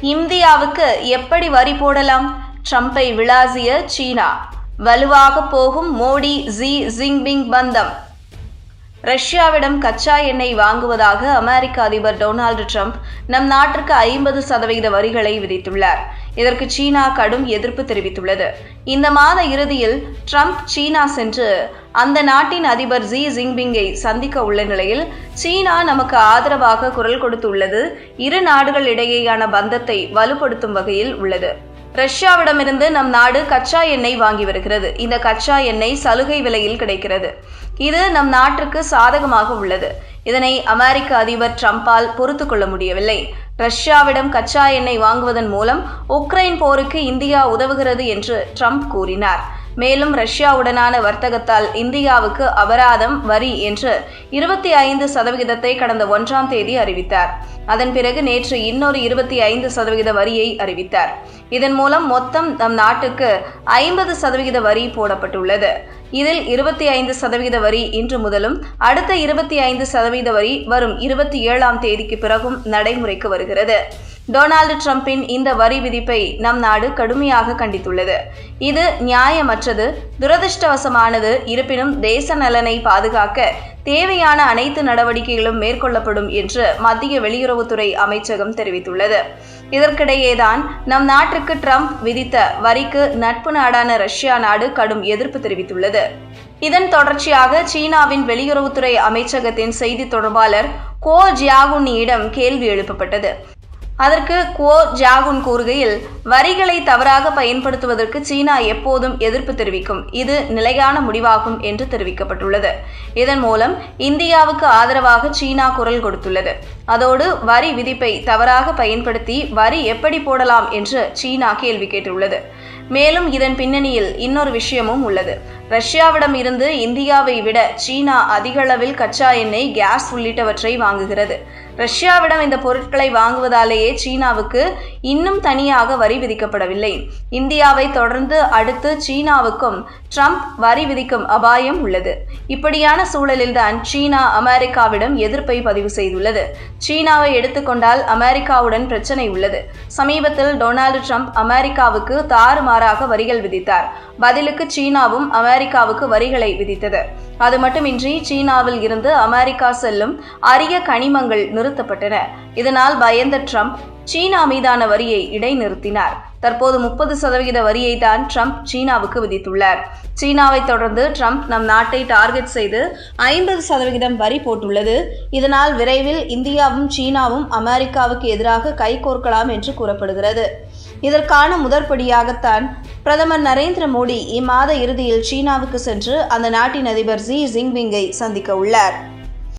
இந்தியாவுக்கு எப்படி வரி போடலாம்? ட்ரம்பை விளாசிய சீனா. வலுவாக போகும் மோடி ஜி ஜிங்பிங் பந்தம். ரஷ்யாவிடம் கச்சா எண்ணெய் வாங்குவதாக அமெரிக்க அதிபர் டொனால்டு ட்ரம்ப் நம் நாட்டிற்கு ஐம்பது சதவீத வரிகளை விதித்துள்ளார். இதற்கு சீனா கடும் எதிர்ப்பு தெரிவித்துள்ளது. இந்த மாத இறுதியில் ட்ரம்ப் சீனா சென்று அந்த நாட்டின் அதிபர் ஜி ஜின்பிங்கை சந்திக்க உள்ள நிலையில் சீனா நமக்கு ஆதரவாக குரல் கொடுத்துள்ளது. இரு நாடுகள் இடையேயான பந்தத்தை வலுப்படுத்தும் வகையில் உள்ளது. ரஷ்யாவிடமிருந்து நம் நாடு கச்சா எண்ணெய் வாங்கி வருகிறது. இந்த கச்சா எண்ணெய் சலுகை விலையில் கிடைக்கிறது. இது நம் நாட்டிற்கு சாதகமாக உள்ளது. இதனை அமெரிக்க அதிபர் ட்ரம்பால் பொறுத்து கொள்ள முடியவில்லை. ரஷ்யாவிடம் கச்சா எண்ணெய் வாங்குவதன் மூலம் உக்ரைன் போருக்கு இந்தியா உதவுகிறது என்று ட்ரம்ப் கூறினார். மேலும் ரஷ்யாவுடனான வர்த்தகத்தால் இந்தியாவுக்கு அபராதம் வரி என்று இருபத்தி ஐந்து சதவிகிதத்தை கடந்த ஒன்றாம் தேதி அறிவித்தார். அதன் பிறகு நேற்று இன்னொரு இருபத்தி ஐந்து சதவிகித வரியை அறிவித்தார். இதன் மூலம் மொத்தம் நம் நாட்டுக்கு ஐம்பது சதவிகித வரி போடப்பட்டுள்ளது. இதில் இருபத்தி ஐந்து சதவிகித வரி இன்று முதலும் அடுத்த இருபத்தி ஐந்து சதவீத வரி வரும் இருபத்தி ஏழாம் தேதிக்கு பிறகும் நடைமுறைக்கு வருகிறது. டொனால்டு டிரம்பின் இந்த வரி விதிப்பை நம் நாடு கடுமையாக கண்டித்துள்ளது. இது நியாயமற்றது துரதிருஷ்டவசமானது இருப்பினும் தேச நலனை பாதுகாக்க தேவையான அனைத்து நடவடிக்கைகளும் மேற்கொள்ளப்படும் என்று மத்திய வெளியுறவுத்துறை அமைச்சகம் தெரிவித்துள்ளது. இதற்கிடையேதான் நம் நாட்டிற்கு ட்ரம்ப் விதித்த வரிக்கு நட்பு நாடான ரஷ்யா நாடு கடும் எதிர்ப்பு தெரிவித்துள்ளது. இதன் தொடர்ச்சியாக சீனாவின் வெளியுறவுத்துறை அமைச்சகத்தின் செய்தி தொடர்பாளர் கோ ஜியாகுனியிடம் கேள்வி எழுப்பப்பட்டது. அதற்கு குவோ ஜாகுன் கூறுகையில் வரிகளை தவறாக பயன்படுத்துவதற்கு சீனா எப்போதும் எதிர்ப்பு தெரிவிக்கும். இது நிலையான முடிவாகும் என்று தெரிவிக்கப்பட்டுள்ளது. இதன் மூலம் இந்தியாவுக்கு ஆதரவாக சீனா குரல் கொடுத்துள்ளது. அதோடு வரி விதிப்பை தவறாக பயன்படுத்தி வரி எப்படி போடலாம் என்று சீனா கேள்வி கேட்டுள்ளது. மேலும் இதன் பின்னணியில் இன்னொரு விஷயமும் உள்ளது. ரஷ்யாவிடம் இருந்து இந்தியாவை விட சீனா அதிகளவில் கச்சா எண்ணெய் கேஸ் உள்ளிட்டவற்றை வாங்குகிறது. ரஷ்யாவிடம் இந்த பொருட்களை வாங்குவதாலேயே சீனாவுக்கு இன்னும் தனியாக வரி விதிக்கப்படவில்லை. இந்தியாவை தொடர்ந்து அடுத்து சீனாவுக்கும் ட்ரம்ப் வரி விதிக்கும் அபாயம் உள்ளது. இப்படியான சூழலில்தான் சீனா அமெரிக்காவிடம் எதிர்ப்பை பதிவு செய்துள்ளது. சீனாவை எடுத்துக்கொண்டால் அமெரிக்காவுடன் பிரச்சனை உள்ளது. சமீபத்தில் டொனால்டு ட்ரம்ப் அமெரிக்காவுக்கு தாறுமாறாக வரிகள் விதித்தார். பதிலுக்கு சீனாவும் அமெரிக்காவுக்கு வரிகளை விதித்தது. அது மட்டுமின்றி சீனாவில் இருந்து அமெரிக்கா செல்லும் அரிய கனிமங்கள் நிறுத்தப்பட்டன. இதனால் பயந்த ட்ரம்ப் சீனா மீதான வரியை இடைநிறுத்தினார். தற்போது முப்பது சதவிகித வரியை தான் ட்ரம்ப் சீனாவுக்கு விதித்துள்ளார். சீனாவை தொடர்ந்து ட்ரம்ப் நம் நாட்டை டார்கெட் செய்து ஐம்பது சதவிகிதம் வரி போட்டுள்ளது. இதனால் விரைவில் இந்தியாவும் சீனாவும் அமெரிக்காவுக்கு எதிராக கைகோர்க்கலாம் என்று கூறப்படுகிறது. இதற்கான முதற்படியாகத்தான் பிரதமர் நரேந்திர மோடி இம்மாத இறுதியில் சீனாவுக்கு சென்று அந்த நாட்டின் அதிபர் ஜி ஜின்பிங்கை சந்திக்க உள்ளார்.